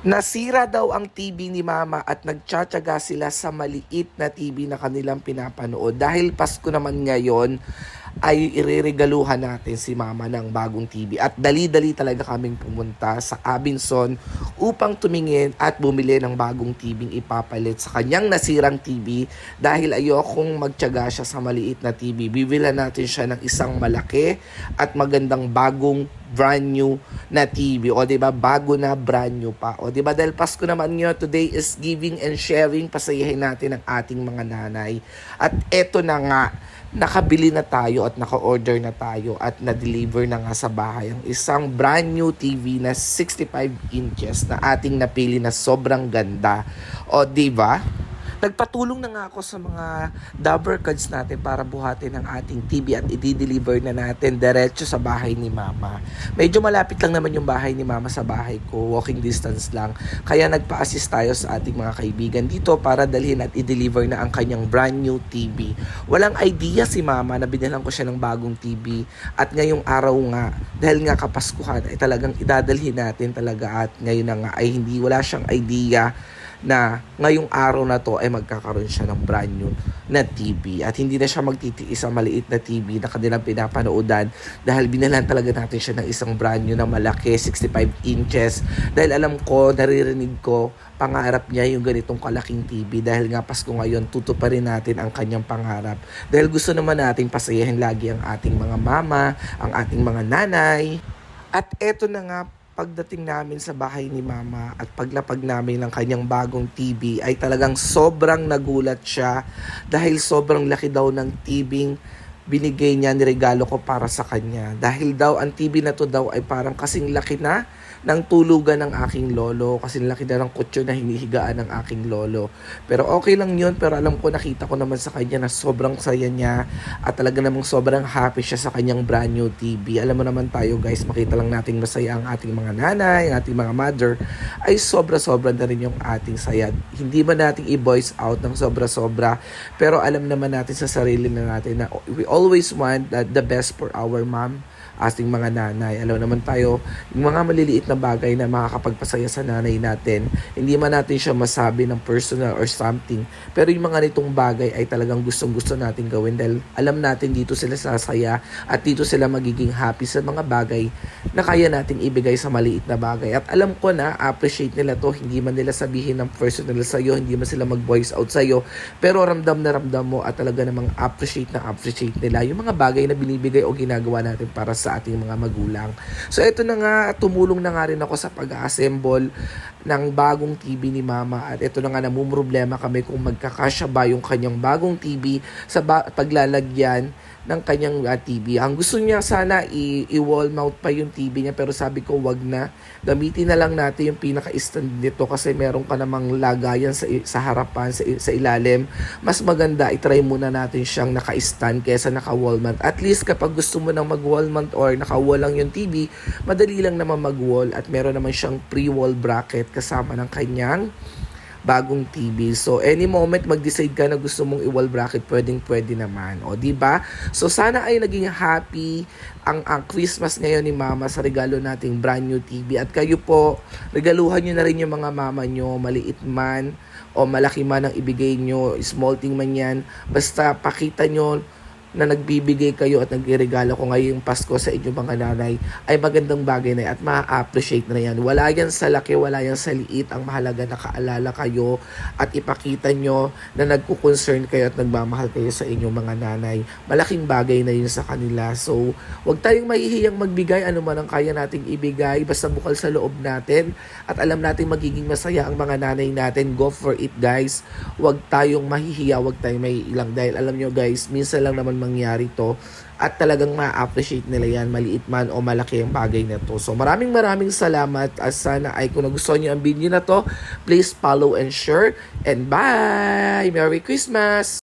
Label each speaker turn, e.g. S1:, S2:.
S1: Nasira daw ang TV ni Mama at nagtsatsaga sila sa maliit na TV na kanilang pinapanood. Dahil Pasko naman ngayon, ay ireregaluhan natin si Mama ng bagong TV. At dali-dali talaga kaming pumunta sa Abinson upang tumingin at bumili ng bagong TV ipapalit sa kanyang nasirang TV dahil ayokong magtyaga siya sa maliit na TV. Bibilan natin siya ng isang malaki at magandang bagong brand new na TV. O, di ba Bago na, brand new pa. O, di ba Dahil Pasko naman nyo, today is giving and sharing. Pasayahin natin ang ating mga nanay. At eto na nga, nakabili na tayo at naka-order na tayo at na-deliver na nga sa bahay ang isang brand new TV na 65 inches na ating napili na sobrang ganda. O, di ba? Nagpatulong na nga ako sa mga Dabber cards natin para buhatin ang ating TV at i-deliver na natin diretso sa bahay ni Mama. Medyo malapit lang naman yung bahay ni Mama sa bahay ko, walking distance lang. Kaya nagpa-assist tayo sa ating mga kaibigan dito para dalhin at i-deliver na ang kanyang brand new TV. Walang idea si Mama na binilang ko siya ng bagong TV at ngayong araw nga, dahil nga kapaskuhan ay talagang idadalhin natin talaga at ngayon na nga ay hindi wala siyang idea na ngayong araw na to ay magkakaroon siya ng brand new na TV at hindi na siya magtitiis sa maliit na TV na kanilang pinapanoodan dahil binalan talaga natin siya ng isang brand new na malaki 65 inches. Dahil alam ko naririnig ko pangarap niya yung ganitong kalaking TV dahil nga Pasko ngayon tutuparin natin ang kanyang pangarap. Dahil gusto naman nating pasayahin lagi ang ating mga mama ang ating mga nanay. At eto na nga pagdating namin sa bahay ni Mama at paglapag namin ng kanyang bagong TV ay talagang sobrang nagulat siya dahil sobrang laki daw ng TV binigay niya ni regalo ko para sa kanya. Dahil daw ang TV na to daw ay parang kasing laki na ng tulugan ng aking lolo kasi laki na ng kutyo na hinihigaan ng aking lolo. Pero okay lang yun pero alam ko nakita ko naman sa kanya na sobrang saya niya at talaga namang sobrang happy siya sa kanyang brand new TV. Alam mo naman tayo guys, makita lang nating masaya ang ating mga nanay, ang ating mga mother ay sobra-sobra na rin yung ating saya. Hindi man nating i-voice out ng sobra-sobra pero alam naman natin sa sarili na natin na we always want the best for our mom ating mga nanay. Alam naman tayo, yung mga maliliit na bagay na makakapagpasaya sa nanay natin, hindi man natin siya masabi ng personal or something. Pero yung mga nitong bagay ay talagang gustong gusto natin gawin dahil alam natin dito sila sasaya at dito sila magiging happy sa mga bagay na kaya nating ibigay sa maliit na bagay. At alam ko na, appreciate nila to, hindi man nila sabihin ng personal sa'yo, hindi man sila mag-voice out sa'yo, pero ramdam na ramdam mo at talaga namang appreciate na appreciate nila yung mga bagay na binibigay o ginagawa natin para sa ating mga magulang. So ito na nga, tumulong na nga rin ako sa pag-assemble ng bagong TV ni Mama at ito na nga namumroblema kami kung magkakasya ba yung kanyang bagong TV sa ba- paglalagyan ng kanyang uh, TV. Ang gusto niya sana i- i-wall mount pa yung TV niya pero sabi ko wag na. Gamitin na lang natin yung pinaka-stand nito kasi meron ka namang lagayan sa, sa harapan, sa, sa ilalim. Mas maganda, i-try muna natin siyang naka-stand kaysa naka-wall mount. At least kapag gusto mo nang mag-wall mount or naka-wall lang yung TV, madali lang naman mag-wall at meron naman siyang pre-wall bracket kasama ng kanyang bagong TV. So any moment mag-decide ka na gusto mong i-wall bracket, pwedeng pwede naman. O di ba? So sana ay naging happy ang, ang Christmas ngayon ni Mama sa regalo nating brand new TV. At kayo po, regaluhan nyo na rin yung mga mama nyo, maliit man o malaki man ang ibigay nyo, small thing man yan. Basta pakita nyo na nagbibigay kayo at nagregalo ko ngayong Pasko sa inyong mga nanay ay magandang bagay na yan at ma-appreciate na yan. Wala yan sa laki, wala yan sa liit. Ang mahalaga nakaalala kayo at ipakita nyo na nagko-concern kayo at nagmamahal kayo sa inyong mga nanay. Malaking bagay na yun sa kanila. So, wag tayong mahihiyang magbigay ano man ang kaya nating ibigay basta bukal sa loob natin at alam nating magiging masaya ang mga nanay natin. Go for it guys. Wag tayong mahihiya, wag tayong mahiilang dahil alam nyo guys, minsan lang naman mangyari to at talagang ma-appreciate nila yan maliit man o malaki ang bagay na to. So maraming maraming salamat at sana ay kung nagustuhan niyo ang video na to, please follow and share and bye! Merry Christmas!